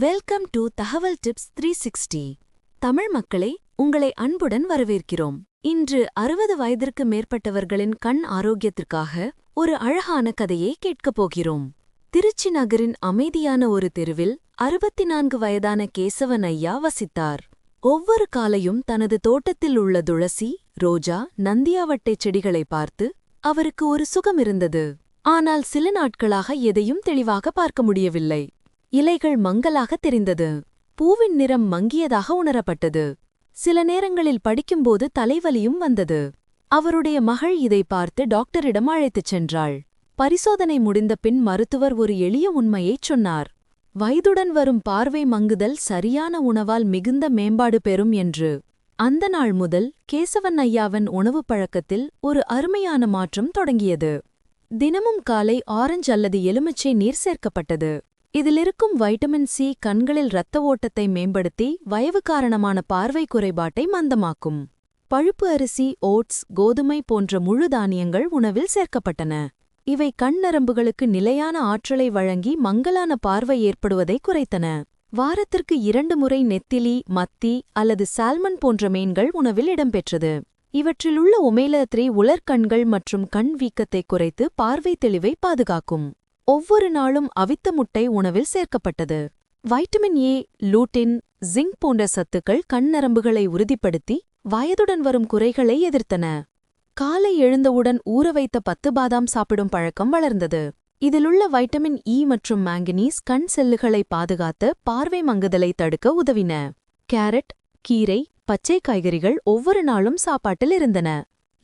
Welcome to தகவல் tips three sixty Tamil மக்களை உங்களை அன்புடன் வரவேற்கிறோம். இன்று அறுபது வயதிற்கு மேற்பட்டவர்களின் கண் ஆரோக்கியத்திற்காக ஒரு அழகான கதையை கேட்கப் போகிறோம். திருச்சி நகரின் அமைதியான ஒரு தெருவில் அறுபத்தி நான்கு வயதான கேசவன் ஐயா வசித்தார். ஒவ்வொரு காலையும் தனது தோட்டத்தில் உள்ள துளசி ரோஜா நந்தியாவட்டை செடிகளை பார்த்து அவருக்கு ஒரு சுகம் இருந்தது. ஆனால் சில நாட்களாக எதையும் தெளிவாக பார்க்க முடியவில்லை. இலைகள் மங்கலாக தெரிந்தது. பூவின் நிறம் மங்கியதாக உணரப்பட்டது. சில நேரங்களில் படிக்கும்போது தலைவலியும் வந்தது. அவருடைய மகள் இதை பார்த்து டாக்டரிடம் அழைத்துச் சென்றாள். பரிசோதனை முடிந்த பின் மருத்துவர் ஒரு எளிய உண்மையைச் சொன்னார். வயதுடன் வரும் பார்வை மங்குதல் சரியான உணவால் மிகுந்த மேம்பாடு பெறும் என்று. அந்த நாள் முதல் கேசவன் ஐயாவின் உணவுப் பழக்கத்தில் ஒரு அருமையான மாற்றம் தொடங்கியது. தினமும் காலை ஆரஞ்சு அல்லது எலுமிச்சை நீர் சேர்க்கப்பட்டது. இதிலிருக்கும் வைட்டமின் சி கண்களில் இரத்த ஓட்டத்தை மேம்படுத்தி வயவு காரணமான பார்வை குறைபாட்டை மந்தமாக்கும். பழுப்பு அரிசி ஓட்ஸ் கோதுமை போன்ற முழு தானியங்கள் உணவில் சேர்க்கப்பட்டன. இவை கண் நரம்புகளுக்கு நிலையான ஆற்றலை வழங்கி மங்கலான பார்வை ஏற்படுவதை குறைத்தன. வாரத்திற்கு இரண்டு முறை நெத்திலி மத்தி அல்லது சால்மன் போன்ற மீன்கள் உணவில் இடம்பெற்றது. இவற்றிலுள்ள ஒமேலா த்ரீ உலர்கண்கள் மற்றும் கண் வீக்கத்தை குறைத்து பார்வை தெளிவை பாதுகாக்கும். ஒவ்வொரு நாளும் அவித்த முட்டை உணவில் சேர்க்கப்பட்டது. வைட்டமின் ஏ லூட்டின் ஜிங்க் போன்ற சத்துக்கள் கண் நரம்புகளை உறுதிப்படுத்தி வயதுடன் வரும் குறைகளை எதிர்த்தன. காலை எழுந்தவுடன் ஊற வைத்த பத்து பாதாம் சாப்பிடும் பழக்கம் வளர்ந்தது. இதிலுள்ள வைட்டமின் இ மற்றும் மாங்கனீஸ் கண் செல்லுகளை பாதுகாத்து பார்வை மங்குதலை தடுக்க உதவின. கேரட் கீரை பச்சை காய்கறிகள் ஒவ்வொரு நாளும் சாப்பாட்டில் இருந்தன.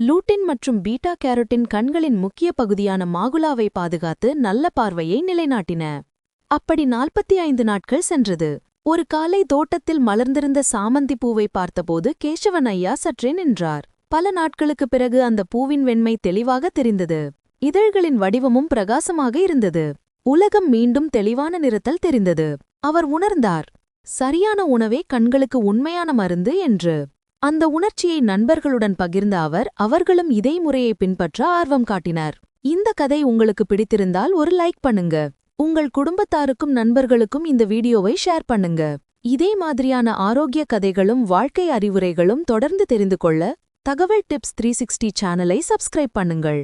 லூட்டின் மற்றும் பீட்டா கேரட்டின் கண்களின் முக்கிய பகுதியான மாகுலாவை பாதுகாத்து நல்ல பார்வையை நிலைநாட்டின. அப்படி நாற்பத்தி ஐந்து நாட்கள் சென்றது. ஒரு காலை தோட்டத்தில் மலர்ந்திருந்த சாமந்தி பூவை பார்த்தபோது கேசவன் ஐயா சற்றே நின்றார். பல நாட்களுக்குப் பிறகு அந்த பூவின் வெண்மை தெளிவாக தெரிந்தது. இதழ்களின் வடிவமும் பிரகாசமாக இருந்தது. உலகம் மீண்டும் தெளிவான நிறத்தல் தெரிந்தது. அவர் உணர்ந்தார். சரியான உணவே கண்களுக்கு உண்மையான மருந்து என்று. அந்த உணர்ச்சியை நண்பர்களுடன் பகிர்ந்த அவர் அவர்களும் இதே முறையை பின்பற்ற ஆர்வம் காட்டினார். இந்த கதை உங்களுக்கு பிடித்திருந்தால் ஒரு லைக் பண்ணுங்க. உங்கள் குடும்பத்தாருக்கும் நண்பர்களுக்கும் இந்த வீடியோவை ஷேர் பண்ணுங்க. இதே மாதிரியான ஆரோக்கிய கதைகளும் வாழ்க்கை அறிவுரைகளும் தொடர்ந்து தெரிந்து கொள்ள தகவல் டிப்ஸ் த்ரீ சிக்ஸ்டி சேனலை சப்ஸ்கிரைப் பண்ணுங்கள்.